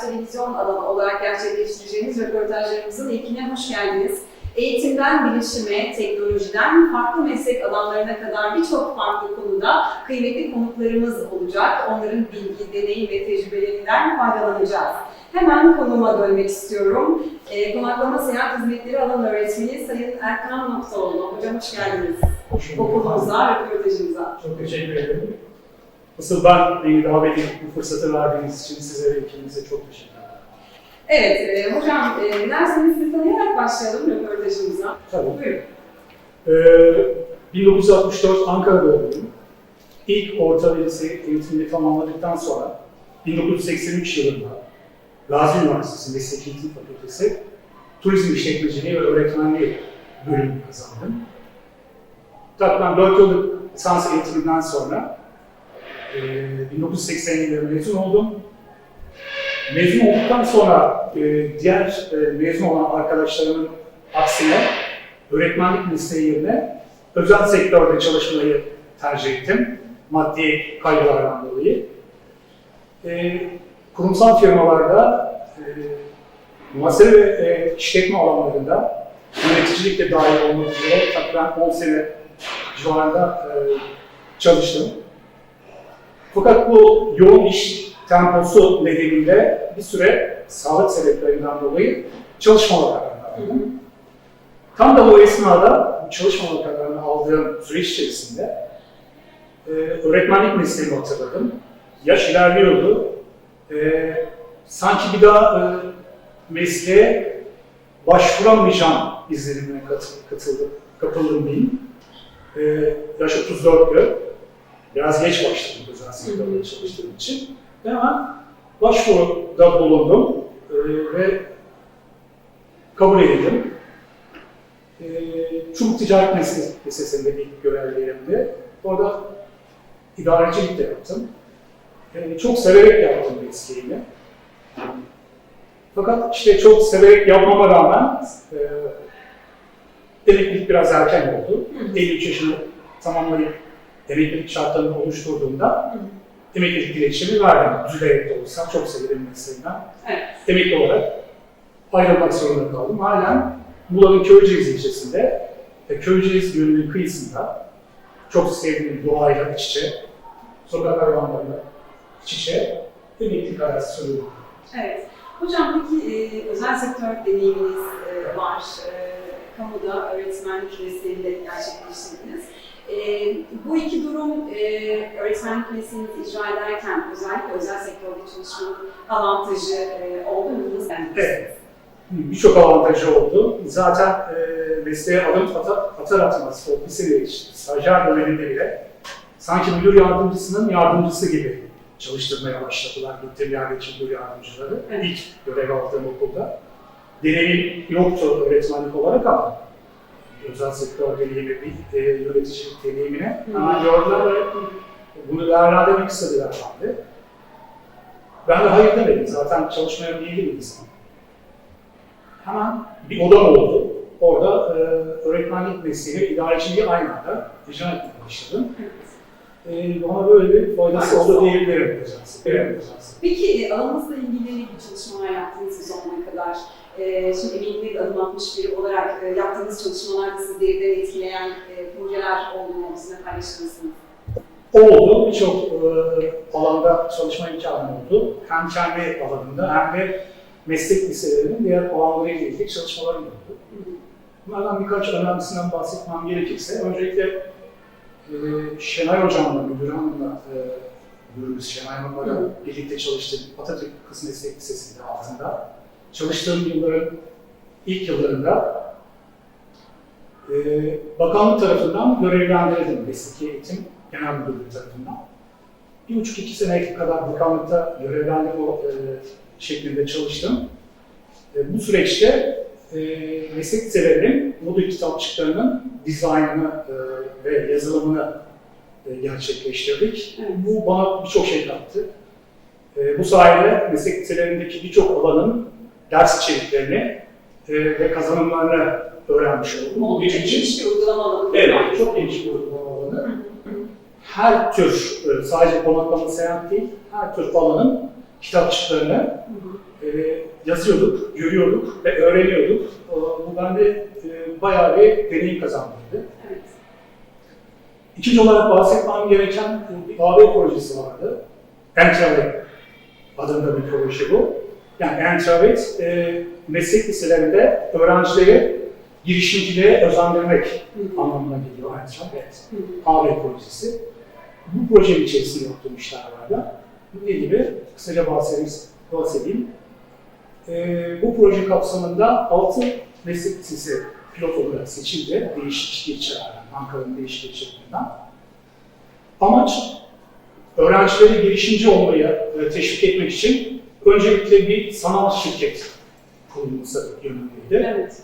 televizyon alanı olarak gerçekleştireceğimiz röportajlarımızın ilkine hoş geldiniz. Eğitimden bilişime, teknolojiden farklı meslek alanlarına kadar birçok farklı konuda kıymetli konuklarımız olacak. Onların bilgi, deneyim ve tecrübelerinden faydalanacağız. Hemen konuma dönmek istiyorum. E, konaklama seyahat hizmetleri alan öğretmeni Sayın Erkan Noktaoğlu. Hocam hoş geldiniz. Hoş bulduk. Okulumuza, röportajımıza. Çok teşekkür ederim. Asıl ben beni davet edip bu fırsatı verdiğiniz için size ve ikinize çok teşekkür ederim. Evet, e, hocam e, dilerseniz sizi tanıyarak başlayalım röportajımıza. Tabii. Buyurun. Ee, 1964 Ankara'da doğdum. İlk orta ve lise eğitimini tamamladıktan sonra 1983 yılında Gazi Üniversitesi Meslek Eğitim Fakültesi Turizm İşletmeciliği ve Öğretmenliği bölümünü kazandım. Takriben 4 yıllık lisans eğitiminden sonra e, 1987'de mezun oldum. Mezun olduktan sonra e, diğer e, mezun olan arkadaşlarımın aksine öğretmenlik mesleği yerine özel sektörde çalışmayı tercih ettim. Maddi kaygılardan dolayı. E, kurumsal firmalarda e, muhasebe ve e, işletme alanlarında yöneticilik dahil olmak üzere takriben 10 sene civarında e, çalıştım. Fakat bu yoğun iş temposu nedeniyle bir süre sağlık sebeplerinden dolayı çalışmalara karar verdim. Tam da bu esnada bu çalışmalar kararını aldığım süreç içerisinde e, öğretmenlik mesleğimi hatırladım. Yaş ilerliyordu. E, sanki bir daha e, mesleğe başvuramayacağım izlenimine katıl, katıldım, kapıldım diyeyim. E, yaş 34'tü. Biraz geç başladım özel sektörde çalıştığım için. Hemen başvuruda bulundum e, ve kabul edildim. E, Çubuk Ticaret Lisesi'nde ilk görevlerimdi. Orada idarecilik de yaptım. E, çok severek yaptım mesleğimi. Fakat işte çok severek yapmama rağmen e, emeklilik biraz erken oldu. 53 yaşını tamamlayıp emeklilik şartlarını oluşturduğumda emeklilik dilekçemi verdim. Üzülerek de olsa çok severim mesleğimden. Evet. Emekli olarak ayrılmak zorunda kaldım. Halen Muğla'nın Köyceğiz ilçesinde ve Köyceğiz Gölü'nün kıyısında çok sevdiğim doğayla iç içe, sokak hayvanlarıyla iç içe emeklilik hayatı sürüyorum. Evet. Hocam peki e, özel sektör deneyiminiz e, var. E, kamuda öğretmenlik mesleğini de gerçekleştirdiniz. E, bu iki durum e, öğretmenlik mesleğinizi icra ederken özellikle özel sektörde çalışmanın avantajı e, oldu mu? Evet. Birçok avantajı oldu. Zaten e, mesleğe adım atar, atar atmaz, o lise ve stajyer döneminde bile sanki müdür yardımcısının yardımcısı gibi çalıştırmaya başladılar. Gittiğim yerdeki müdür yardımcıları. Evet. İlk görev aldığım okulda. Deneyim yoktu öğretmenlik olarak ama özel sektör deneyimi, bir e, yöneticilik deneyimine hemen gördüler ve bunu değerlendirmek istediler bende. Ben de hayır demedim. Zaten çalışmaya ilgili bir insanım. Hemen bir odam oldu. Orada e, öğretmenlik mesleğiyle idareciliği aynı anda icra etmeye başladım. E, bana böyle bir faydası oldu diyebilirim. Evet. Peki alanınızla ilgili ne gibi çalışmalar yaptınız bu zamana kadar? E, şimdi emeğine adım atmış biri olarak e, yaptığınız çalışmalarda sizi derinden etkileyen e, projeler oldu mu? Sizinle paylaşır mısınız? Oldu. Birçok e, alanda çalışma imkanı oldu. Hem kendi alanında hem de meslek liselerinin diğer alanlarıyla ilgili çalışmalarım oldu. Bunlardan birkaç önemlisinden bahsetmem gerekirse, öncelikle e, Şenay Hocam'la, Müdür Hanım'la, e, müdürümüz Şenay Hanım'la birlikte çalıştığım Atatürk Kız Meslek Lisesi'nde altında çalıştığım yılların ilk yıllarında e, bakanlık tarafından görevlendirildim mesleki eğitim genel müdürlüğü tarafından. Bir buçuk iki sene kadar bakanlıkta görevlendirme e, şeklinde çalıştım. E, bu süreçte e, meslek liselerinin modül kitapçıklarının dizaynını e, ve yazılımını e, gerçekleştirdik. Evet. Bu bana birçok şey kattı. E, bu sayede meslek liselerindeki birçok alanın ders içeriklerini e, ve kazanımlarını öğrenmiş oldum. Bu Oldukça benim için geniş bir uygulama alanı. Evet, çok geniş bir uygulama alanı. Her tür, e, sadece konaklama seyahat değil, her tür alanın kitapçıklarını yazıyorduk, görüyorduk ve öğreniyorduk. Ee, Bu bende e, bayağı bir deneyim kazandırdı. Evet. İkinci olarak bahsetmem gereken bir AB projesi vardı. Entravet adında bir proje bu. Yani Entravet, e, meslek liselerinde öğrencileri girişimciliğe özendirmek anlamına geliyor Entravet. AB projesi. Bu projenin içerisinde yaptığım işler vardı. Ne gibi? Kısaca bahsedeyim. bahsedeyim. Ee, bu proje kapsamında 6 meslek lisesi pilot olarak seçildi. Değişik ilçelerden, Ankara'nın değişik ilçelerinden. Amaç öğrencileri girişimci olmaya e, teşvik etmek için öncelikle bir sanal şirket kurulması yönündeydi. Evet.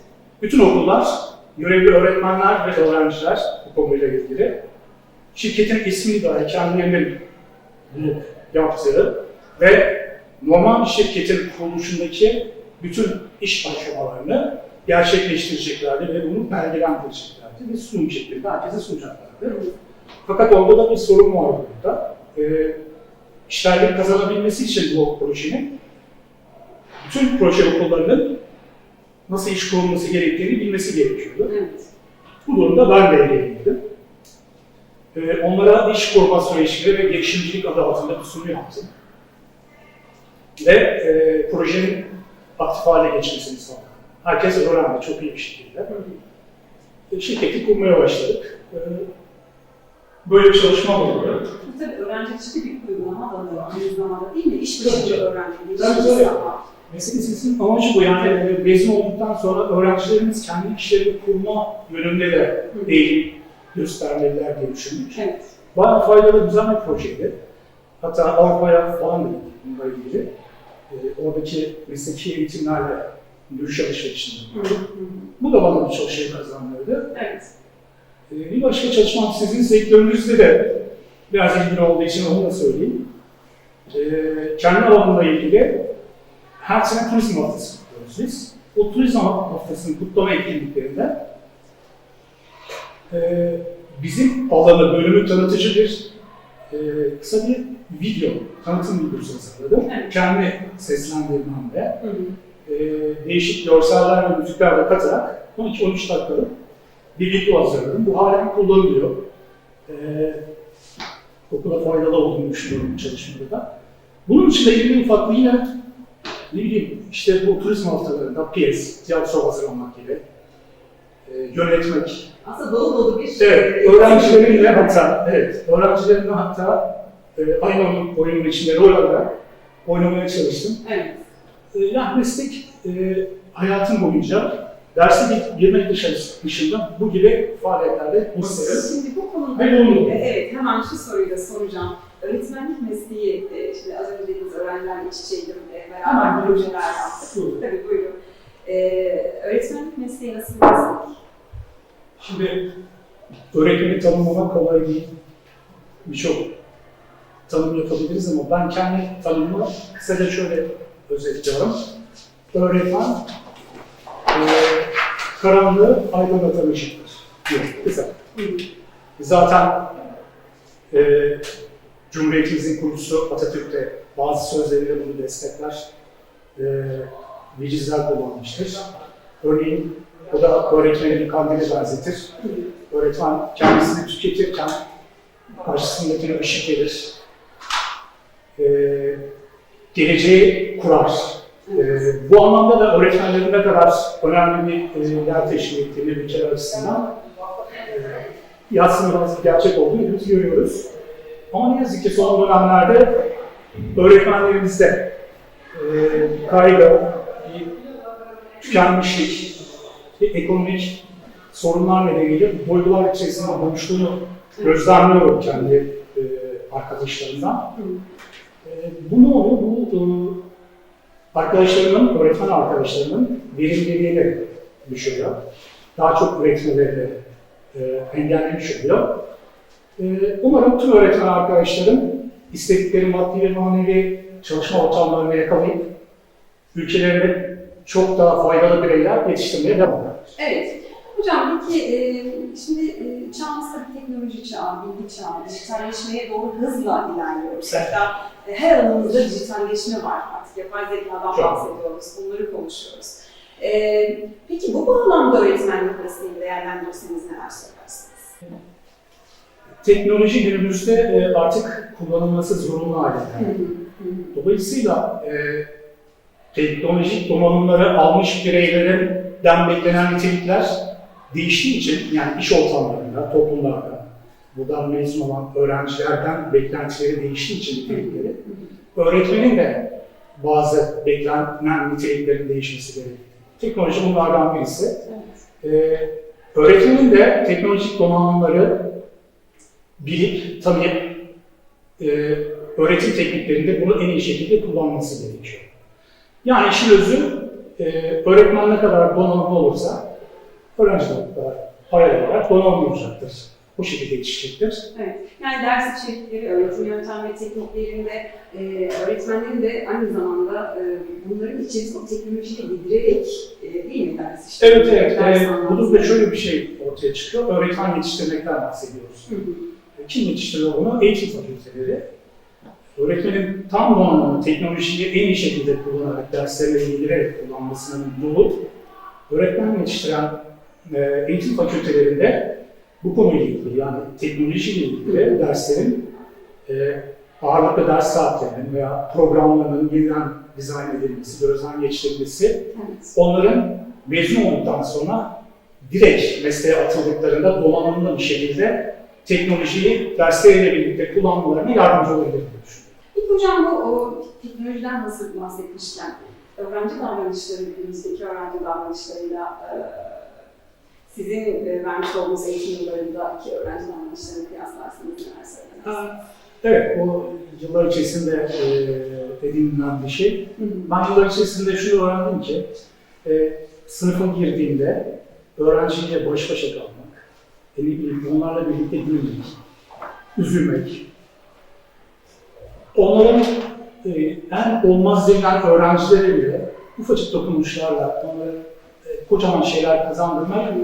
Bütün okullar, görevli öğretmenler ve öğrenciler bu konuyla ilgili şirketin ismini dahi kendilerinin bulup yaptığı ve normal bir şirketin kuruluşundaki bütün iş aşamalarını gerçekleştireceklerdi ve bunu belgelendireceklerdi ve sunum şeklinde herkese sunacaklardı. Fakat orada da bir sorun var burada. Ee, işlerlik kazanabilmesi için bu projenin bütün proje okullarının nasıl iş kurulması gerektiğini bilmesi gerekiyordu. Evet. Bu durumda ben devreye girdim. Ee, onlara iş kurma süreçleri ve girişimcilik adı altında bir sunum yaptım. Ve e, projenin aktif hale geçmesini sağladım. Herkes öğrendi çok iyi bir şekilde. E, şirketi kurmaya başladık. E, böyle bir çalışma oldu. Bu tabii öğrenci için de bir uygulama alanı aynı zamanda değil mi? İş Tabii başında ki. öğrenci, Tabii, tabii. lisesinin amacı bu yani e, mezun olduktan sonra öğrencilerimiz kendi işlerini kurma yönünde de eğilim göstermeliler diye düşündük. Evet. Bayağı faydalı güzel bir projeydi. Hatta Avrupa'ya falan da gittik bununla ilgili. Ee, oradaki mesleki eğitimlerle görüş alışverişinde. Bu da bana birçok şey kazandırdı. Evet. Ee, bir başka çalışmam sizin sektörünüzde de biraz ilgili olduğu için onu da söyleyeyim. Ee, kendi alanımla ilgili her sene turizm haftası kutluyoruz biz. O turizm haftasının kutlama etkinliklerinde e, bizim alanı, bölümü tanıtıcı bir kısa bir video, tanıtım videosu hazırladım. Evet. Kendi seslendirmemle Hı hı. değişik görseller ve müzikler de katarak 12-13 dakikalık bir video hazırladım. Bu halen kullanılıyor. E, okula faydalı olduğunu düşünüyorum çalışmada da. Bunun dışında ilgili ufaklı yine ne bileyim işte bu turizm haftalarında piyes, tiyatro hazırlamak gibi e, yönetmek. Aslında dolu dolu bir Evet, öğrencilerimle hatta, evet, öğrencilerimle hatta e, aynı oyun, oyunun içinde rol alarak oynamaya çalıştım. Evet. E, yani meslek e, hayatım boyunca derse girmek dışarı- dışında bu gibi faaliyetlerde isterim. Şimdi bu konuda Ve bulundum. evet hemen şu soruyu da soracağım. Öğretmenlik mesleği, e, şimdi az önce dediğiniz öğrencilerle iç içeydim, e, beraber Hemen projeler yaptık. Buyurun. Tabii buyurun. E, öğretmenlik mesleği nasıl bir meslek? Şimdi öğretmeni tanımlamak kolay değil. Birçok tanım yapabiliriz ama ben kendi tanımımı kısaca şöyle özetliyorum. Öğretmen e, karanlığı aydınlatan ışıktır. Zaten e, Cumhuriyetimizin kurucusu Atatürk de bazı sözleriyle bunu destekler. E, vecizler kullanmıştır. Örneğin o da öğretmeni bir kandile benzetir. Öğretmen kendisini tüketirken karşısındakine ışık verir. E, geleceği kurar. E, bu anlamda da öğretmenlerin ne kadar önemli bir e, yer teşkil ettiğini ülkeler açısından yatsının bazı gerçek olduğunu hepimiz görüyoruz. Ama ne yazık ki son dönemlerde öğretmenlerimizde e, kaygı, bir tükenmişlik, bir ekonomik sorunlar nedeniyle duygular içerisinde boğuştuğunu gözlemliyorum kendi e, arkadaşlarımdan. E, bu ne oluyor? Bu e, arkadaşlarımın, öğretmen arkadaşlarımın verimliliğini düşürüyor. Daha çok üretmelerini e, engellemiş oluyor. E, umarım tüm öğretmen arkadaşlarım istedikleri maddi ve manevi çalışma ortamlarını yakalayıp ülkelerine çok daha faydalı bireyler yetiştirmeye devam eder. Evet. Hocam peki e, şimdi e, çağımız tabii teknoloji çağı, bilgi çağı, dijitalleşmeye doğru hızla ilerliyoruz. Hatta e, her alanımızda dijitalleşme var artık. Yapay zekadan bahsediyoruz, bunları konuşuyoruz. E, peki bu bağlamda öğretmenlik mesleğini değerlendirirseniz neler söylersiniz? Teknoloji günümüzde e, artık kullanılması zorunlu hale geldi. Dolayısıyla e, teknolojik donanımları almış bireylerden beklenen nitelikler değiştiği için yani iş ortamlarında, toplumlarda buradan mezun olan öğrencilerden beklentileri değiştiği için nitelikleri öğretmenin de bazı beklenen niteliklerin değişmesi gerekiyor. Teknoloji bunlardan birisi. Ee, öğretmenin de teknolojik donanımları bilip, tanıyıp, e, öğretim tekniklerinde bunu en iyi şekilde kullanması gerekiyor. Yani işin özü, e, öğretmen ne kadar donanımlı olursa, öğrenci de o kadar paralel olarak donanımlı olacaktır. Bu şekilde yetişecektir. Evet. Yani ders içerikleri, öğretim yöntem ve tekniklerinde e, öğretmenlerin de aynı zamanda e, bunların içerisinde teknolojiyle yedirerek e, değil mi ders işte? Evet, evet. Ders E, anlatımı. burada şöyle bir şey ortaya çıkıyor. Öğretmen yetiştirmekten bahsediyoruz. Hı hı. Kim yetiştiriyor bunu? Eğitim fakülteleri. Öğretmenin tam donanımını, teknolojiyi en iyi şekilde kullanarak, derslerle ilgilenerek kullanmasının yolu, öğretmen yetiştiren e, eğitim fakültelerinde bu konuyla ilgili, yani teknolojiyle ilgili derslerin e, ağırlıklı ders saatlerinin veya programlarının yeniden dizayn edilmesi, gözden geçirilmesi, Evet. onların mezun olduktan sonra direkt mesleğe atıldıklarında donanımlı bir şekilde teknolojiyi dersleriyle birlikte kullanmalarına yardımcı olabilir. Peki hocam bu o, teknolojiden nasıl bahsetmişken öğrenci davranışları, günümüzdeki öğrenci davranışlarıyla e, sizin e, vermiş olduğunuz eğitim yıllarındaki öğrenci davranışlarını kıyaslarsanız neler söylersiniz? Evet, bu yıllar içerisinde e, edinilen bir şey. Ben yıllar içerisinde şunu öğrendim ki, e, sınıfa girdiğimde öğrenciyle baş başa kalmak, onlarla birlikte gülmek, üzülmek, onların e, en olmaz denilen öğrencilere bile ufacık dokunuşlarla onlara e, kocaman şeyler kazandırmak,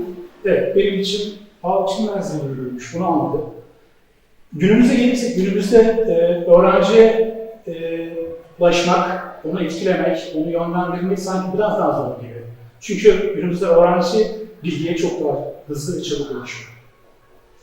evet benim için aa içimden zevkliymiş, bunu anladım. Günümüze gelirsek, günümüzde e, öğrenciye e, ulaşmak, onu etkilemek, onu yönlendirmek sanki biraz daha zor gibi. Çünkü günümüzde öğrenci bilgiye çok daha hızlı ve çabuk ulaşıyor.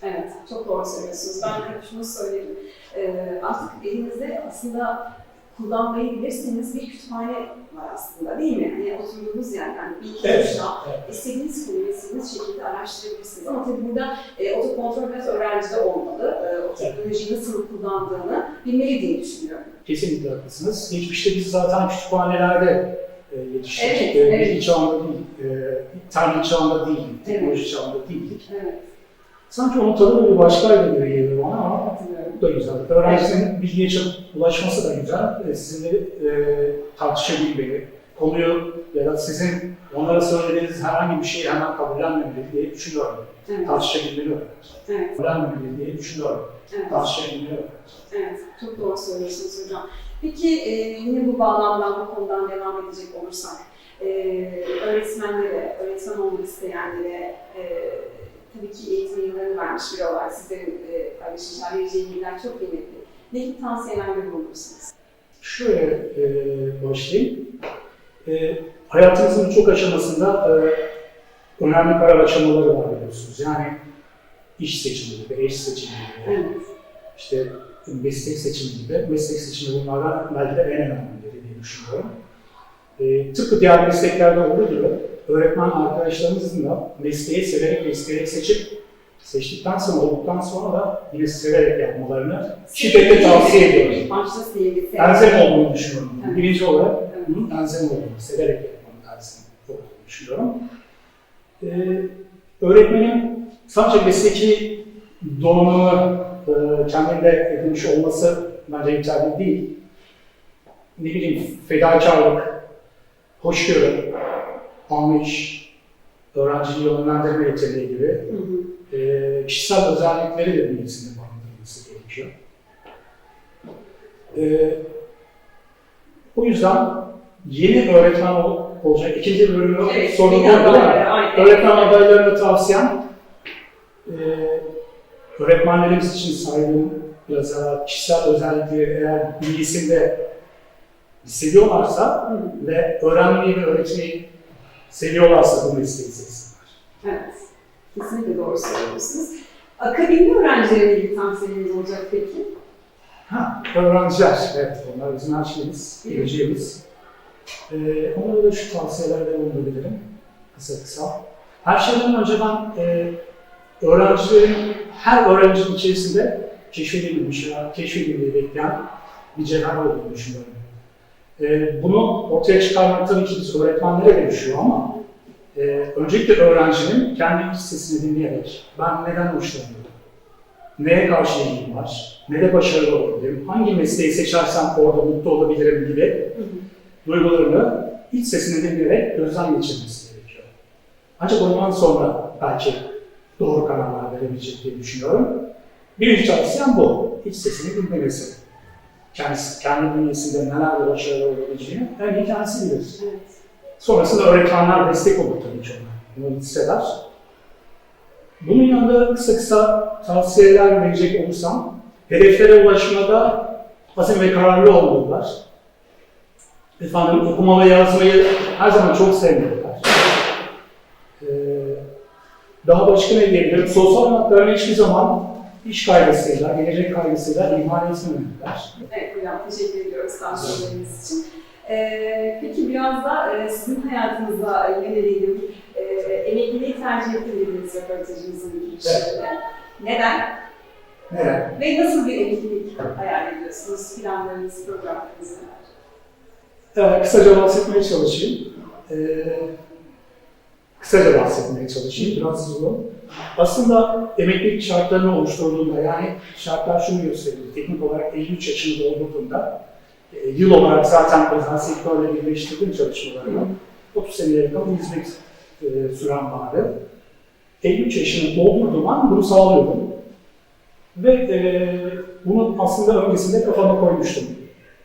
Evet, çok doğru söylüyorsunuz. Ben de şunu söylerim. Ee, artık elinizde aslında kullanmayı bilirseniz bir kütüphane var aslında değil mi? Yani oturduğunuz yer, yani bir iki Evet. tuşla Evet. istediğiniz konuyu istediğiniz şekilde araştırabilirsiniz. Ama tabii burada e, otokontrol biraz öğrencide olmalı. E, o teknolojiyi nasıl kullandığını bilmeli diye düşünüyorum. Kesinlikle haklısınız. Geçmişte biz zaten kütüphanelerde e, yetiştik. Evet, E, evet. Bilgi çağında değil, e, internet çağında değil, teknoloji çağında değildik. Evet, Sanki onun tadı bir başkaydı ama hatırlıyorum. Bu da güzel. Öğrencinin bilgiye çabuk ulaşması da güzel. E, sizinle e, tartışabilmeyi, konuyu ya da sizin onlara söylediğiniz herhangi bir şeyi hemen kabullenmemeli diye düşünüyorum. Evet, Tartışabilmeli öğrenci. evet, Kabullenmemeli diye düşünüyorum. evet. Tartışabilmeli öğrenci. Evet, çok doğru söylüyorsunuz hocam. Peki e, yine bu bağlamdan, bu konudan devam edecek olursak, e, öğretmenlere, öğretmen olmak isteyenlere, e, tabii ki eğitim yıllarını vermiş biri olarak sizlerin e, paylaşacağı, vereceği bilgiler çok kıymetli. Ne gibi tavsiyelerde bulunursunuz? Şöyle e, başlayayım. E, hayatımızın birçok aşamasında e, önemli karar aşamaları var biliyorsunuz. Yani iş seçimi gibi, eş seçimi gibi, Evet, işte meslek seçimi gibi. Meslek seçimi bunlardan belki de en önemlileri diye düşünüyorum. E, tıpkı diğer mesleklerde olduğu gibi öğretmen arkadaşlarımızın da mesleği severek ve isteyerek seçip seçtikten sonra, olduktan sonra da yine severek yapmalarını şiddetle tavsiye ediyorum. Başta sevgi. Elzem olduğunu düşünüyorum. Evet. Birinci olarak Evet. bunun elzem olduğunu, severek yapmanın elzem olduğunu düşünüyorum. Ee, öğretmenin sadece mesleki donanımı e, kendinde edinmiş olması bence yeterli değil. Ne bileyim, fedakarlık, hoşgörü, anlayış, öğrenciyi yönlendirme yeteneği gibi Hı hı. e, kişisel özellikleri de bünyesinde barındırılması gerekiyor. E, o yüzden yeni öğretmen ol- olacak. İkinci bölümü Evet, sorun öğretmen adaylarına tavsiyem e, öğretmenlerimiz için saygın, biraz daha kişisel özellikleri eğer bilgisinde hissediyorlarsa ve öğrenmeyi ve öğretmeyi seviyorlarsa bu mesleği seçsinler. Evet. Kesinlikle doğru söylüyorsunuz. Akademi öğrencilerine ilgili tavsiyeleriniz olacak peki? Ha, öğrenciler, evet onlar bizim her şeyimiz, geleceğimiz. Ee, onlara da şu tavsiyelerde bulunabilirim, kısa kısa. Her şeyden önce ben e, öğrencilerin, her öğrencinin içerisinde keşfedilmemiş ya keşfedilmeyi bekleyen bir cevher olduğunu düşünüyorum. Ee, bunu ortaya çıkarmak tabii ki öğretmenlere de düşüyor ama e, öncelikle öğrencinin kendi iç sesini dinleyerek ben neden hoşlanıyorum, neye karşı ilgim var, ne başarılı olabilirim, hangi mesleği seçersem orada mutlu olabilirim gibi Hı hı. duygularını iç sesini dinleyerek gözden geçirmesi gerekiyor. Ancak ondan sonra belki doğru kararlar verebilecek diye düşünüyorum. Birinci tavsiyem bu. İç sesini dinlemesi. Kendisi, kendi bünyesinde neler de başarılı olabileceğini en iyi kendisi bilir. Evet. Sonrasında öğretmenler destek olur tabii ki ona. Bunu hisseder. Bunun yanında kısa kısa tavsiyeler verecek olursam, hedeflere ulaşmada azim ve kararlı olmalılar. Efendim okuma ve yazmayı her zaman çok sevmeliler. Ee, daha başka ne diyebilirim? Sosyal hayatlarını hiçbir zaman iş kaygısıyla, gelecek kaygısıyla ihmal etmemeliler. Evet hocam teşekkür ediyoruz tavsiyeleriniz için. Ee, peki biraz da e, sizin hayatınıza yönelelim. Ee, emekliliği tercih ettiğiniz röportajımızın girişinde. Neden? Neden? Ve nasıl bir emeklilik hayal ediyorsunuz? Planlarınız, programlarınız neler? Evet, kısaca bahsetmeye çalışayım. Ee, kısaca bahsetmeye çalışayım, biraz uzun. Aslında emeklilik şartlarını oluşturduğunda, yani şartlar şunu gösteriyor, teknik olarak 53 yaşını doldurduğunda, e, yıl olarak zaten özel sektörle birleştirdiğim çalışmalarımı, 30 seneye yakın hizmet e, süren vardı. 53 yaşını doldurduğum an bunu sağlıyordum. Ve e, bunu aslında öncesinde kafama koymuştum.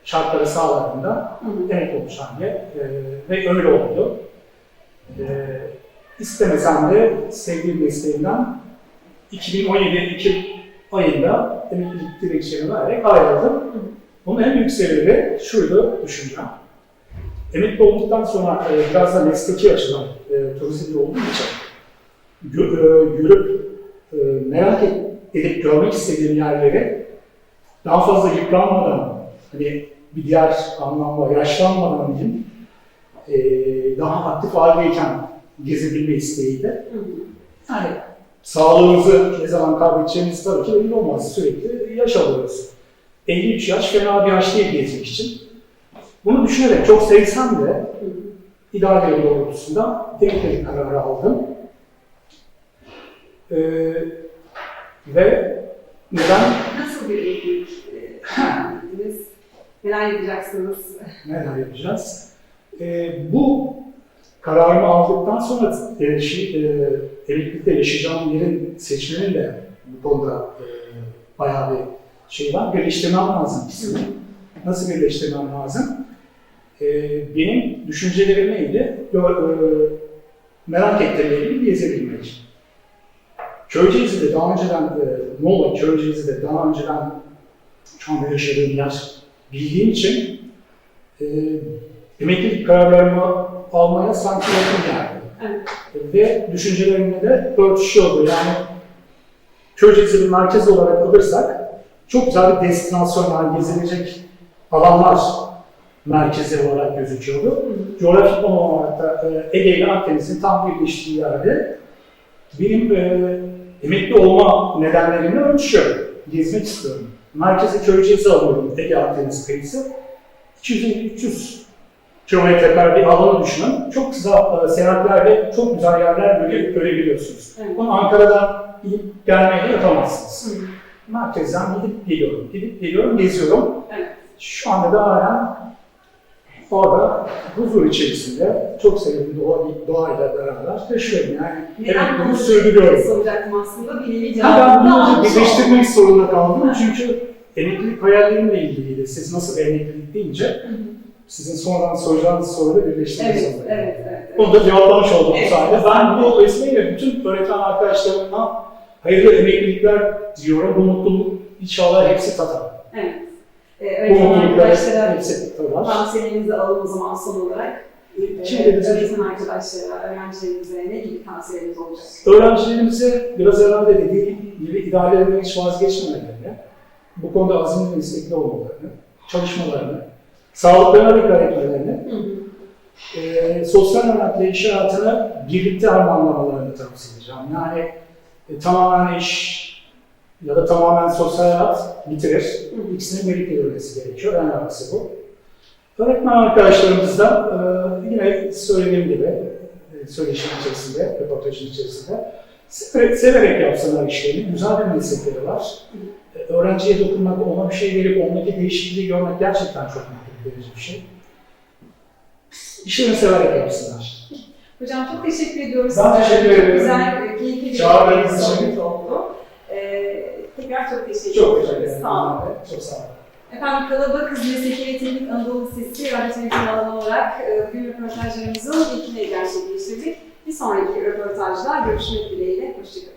Şartları sağladığında demek olacağım diye. E, ve öyle oldu. E, istemesem de sevdiğim mesleğimden 2017 Ekim ayında emeklilik dilekçemi vererek ayrıldım. Bunun en büyük sebebi şuydu düşüncem. Emekli olduktan sonra e, biraz da mesleki açıdan e, turizmde olduğum için gö- e, görüp e, merak edip görmek istediğim yerleri daha fazla yıpranmadan, hani bir diğer anlamda yaşlanmadan diyeyim, e, daha aktif haldeyken gezebilme isteğiydi. Hı hı. Yani sağlığımızı ne zaman kaybedeceğimiz tabii ki belli olmaz. Sürekli yaş alıyoruz. 53 yaş fena bir yaş değil gezmek için. Bunu düşünerek çok sevsem de idare doğrultusunda emeklilik kararı aldım. Ee, ve neden? Nasıl bir emeklilik e? Neler yapacaksınız? Neler yapacağız? Ee, bu kararımı aldıktan sonra e, şi- e, emeklilikte yaşayacağım yerin seçmenin de bu konuda e, bayağı bir şey var. Birleştirmem lazım ikisini. Nasıl birleştirmem lazım? Ee, benim düşüncelerim neydi? E, merak ettiğim gezebilmek. Köyceğiz'de daha önceden, e, Muğla Köyceğiz'de daha önceden şu anda yaşadığım yer bildiğim için e, emeklilik kararlarımı almaya sanki yakın geldi. Evet. Ve düşüncelerimle de örtüşüyordu. Yani Köyceğiz'i bir merkez olarak alırsak çok güzel bir destinasyonlar, gezilecek alanlar merkezi olarak gözüküyordu. Hı. Coğrafik konum olarak da e, Ege ile Akdeniz'in tam birleştiği yerde benim e, emekli olma nedenlerimle örtüşüyor. Gezmek istiyorum. Merkezi Köyceğiz'i alıyorum Ege Akdeniz kıyısı. 250-300 kilometre kare bir alanı düşünün. Çok kısa e, seyahatler ve çok güzel yerler göre, görebiliyorsunuz. Evet. Bunu Ankara'dan gidip gelmeyi yapamazsınız. Hı. Merkezden gidip geliyorum, gidip geliyorum, geziyorum. Evet. Şu anda da halen orada huzur içerisinde çok sevdiğim doğa, doğayla beraber yaşıyorum. Yani Neden evet, bunu sürdürüyorum. soracaktım aslında. Bir nevi Ha, ben cevabını bunu birleştirmek zorunda kaldım çünkü emeklilik hayallerimle ilgiliydi. Siz nasıl emeklilik deyince Hı hı. Sizin sonradan soracağınız soruyu birleştirmek Evet, zorundayım. evet, evet. evet. Onu da cevaplamış oldum bu Evet. sayede. Ben bu vesileyle bütün öğretmen arkadaşlarımdan hayırlı emeklilikler diliyorum. Bu mutluluk inşallah hepsi tatar. evet. Ee, Bu mutluluklar hepsi tatar. tavsiyelerinizi alalım o zaman son olarak. Şimdi Ee, bizim öğretmen arkadaşlara, öğrencilerimize ne gibi tavsiyeleriniz olacak? öğrencilerimize biraz evvel de dediğim gibi idarelerini hiç vazgeçmemelerini, bu konuda azimli ve istekli olmalarını, çalışmalarını, sağlıklarına dikkat etmelerini, e, sosyal hayatla iş hayatını birlikte harmanlamalarını tavsiye edeceğim. Yani e, tamamen iş ya da tamamen sosyal hayat bitirir. İkisinin birlikte yürümesi gerekiyor. En önemlisi bu. Öğretmen arkadaşlarımızdan e, yine söylediğim gibi e, söyleşinin içerisinde, röportajın içerisinde severek, severek yapsınlar işlerini. Güzel bir meslekleri var. E, öğrenciye dokunmak, ona bir şey verip ondaki değişikliği görmek gerçekten çok mutluluk verici bir şey. İşlerini severek yapsınlar. Hocam çok teşekkür ediyoruz. Ben teşekkür Çok ederim. güzel, e, keyifli bir Çağırdığınız için. oldu. Ee, tekrar çok teşekkür Çok ederiz. teşekkür ederim. Sağ olun. Çok sağ olun. Efendim Kalaba Kız Mesleki ve Teknik Anadolu Lisesi radyo televizyon alanı olarak e, bugün röportajlarımızın ilkini gerçekleştirdik. Bir sonraki röportajda görüşmek dileğiyle. Hoşçakalın.